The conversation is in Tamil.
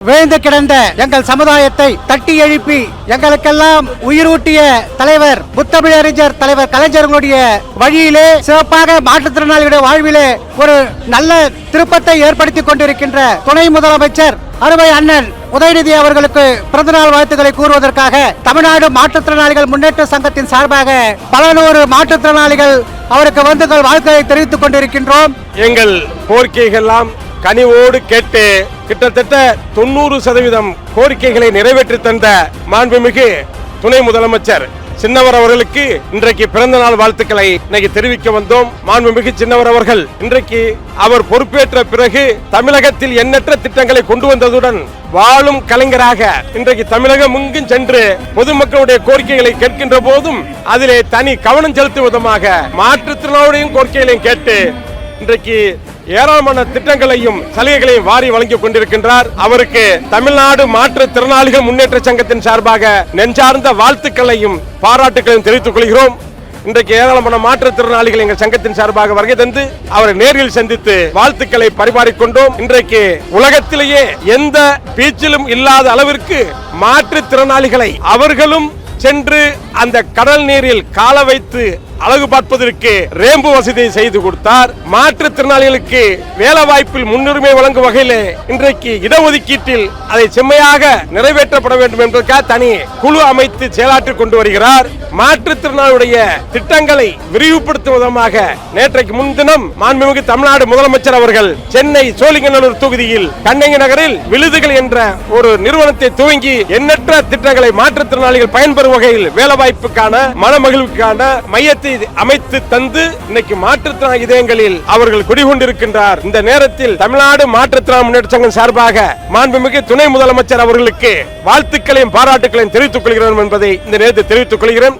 விழுந்து கிடந்த எங்கள் சமுதாயத்தை தட்டி எழுப்பி எங்களுக்கெல்லாம் உயிரூட்டிய தலைவர் முத்தமிழறிஞர் தலைவர் கலைஞர்களுடைய வழியிலே சிறப்பாக மாற்றுத்திறனாளிகளுடைய வாழ்விலே ஒரு நல்ல திருப்பத்தை ஏற்படுத்தி கொண்டிருக்கின்ற துணை முதலமைச்சர் அருமை அண்ணன் உதயநிதி அவர்களுக்கு பிறந்தநாள் வாழ்த்துக்களை கூறுவதற்காக தமிழ்நாடு மாற்றுத்திறனாளிகள் முன்னேற்ற சங்கத்தின் சார்பாக பல நூறு மாற்றுத்திறனாளிகள் அவருக்கு வந்து வாழ்த்துக்களை தெரிவித்துக் கொண்டிருக்கின்றோம். எங்கள் கோரிக்கைகள்லாம் கனிவோடு கேட்டு கிட்டத்தட்ட தொண்ணூறு சதவீதம் கோரிக்கைகளை நிறைவேற்றி தந்த மாண்புமிகு துணை முதலமைச்சர் சின்னவர் அவர்களுக்கு இன்றைக்கு பிறந்த நாள் வாழ்த்துக்களை இன்னைக்கு தெரிவிக்க வந்தோம். மாண்புமிகு சின்னவர் அவர்கள் இன்றைக்கு அவர் பொறுப்பேற்ற பிறகு தமிழகத்தில் எண்ணற்ற திட்டங்களை கொண்டு வந்ததுடன் வாழும் கலைஞராக இன்றைக்கு தமிழகம் எங்கும் சென்று பொதுமக்களுடைய கோரிக்கைகளை கேட்கின்ற போதும் அதிலே தனி கவனம் செலுத்தும் விதமாக மாற்றுத்திறனாளியும் கோரிக்கைகளையும் கேட்டு இன்றைக்கு ஏராளமான திட்டங்களையும் சலுகைகளையும் வாரி வழங்கி கொண்டிருக்கின்றார். அவருக்கு தமிழ்நாடு மாற்றுத்திறனாளிகள் முன்னேற்ற சங்கத்தின் சார்பாக நெஞ்சார்ந்த வாழ்த்துக்களையும் பாராட்டுகளையும் தெரிவித்துக் கொள்கிறோம். இன்றைக்கு ஏராளமான மாற்றுத்திறனாளிகள் எங்கள் சங்கத்தின் சார்பாக வருகை தந்து அவரை நேரில் சந்தித்து வாழ்த்துக்களை பரிமாறிக்கொண்டோம் இன்றைக்கு உலகத்திலேயே எந்த பீச்சிலும் இல்லாத அளவிற்கு மாற்றுத்திறனாளிகளை அவர்களும் சென்று அந்த கடல் நீரில் கால வைத்து அழகு பார்ப்பதற்கு ரேம்பு வசதி செய்து கொடுத்தார். மாற்றுத்திறனாளிகளுக்கு வேலை வாய்ப்பில் முன்னுரிமை வழங்கும் வகையில் இன்றைக்கு இடஒதுக்கீட்டில் அதை செம்மையாக நிறைவேற்றப்பட வேண்டும் என்பதற்காக தனி குழு அமைத்து செயலாற்றிக் கொண்டு வருகிறார். மாற்றுத்திறனாளுடைய திட்டங்களை விரிவுபடுத்தும் விதமாக நேற்றைக்கு முன்தினம் மாண்புமிகு தமிழ்நாடு முதலமைச்சர் அவர்கள் சென்னை சோழிங்கநல்லூர் தொகுதியில் கண்ணகி நகரில் விழுதுகள் என்ற ஒரு நிறுவனத்தை துவங்கி எண்ணற்ற திட்டங்களை மாற்றுத்திறனாளிகள் பயன்பெறும் வகையில் வேலை வாய்ப்புக்கான மனமகிழ்வுக்கான மையத்தை அமைத்து தந்து இன்னைக்கு மாற்றுத்திறன் இதயங்களில் அவர்கள் குடிகொண்டிருக்கின்றார். இந்த நேரத்தில் தமிழ்நாடு மாற்றுத்திறன் முன்னேற்ற சங்கம் சார்பாக மாண்புமிகு துணை முதலமைச்சர் அவர்களுக்கு வாழ்த்துக்களையும் பாராட்டுகளையும் தெரிவித்துக் கொள்கிறோம் என்பதை இந்த நேரத்தில் தெரிவித்துக் கொள்கிறேன்.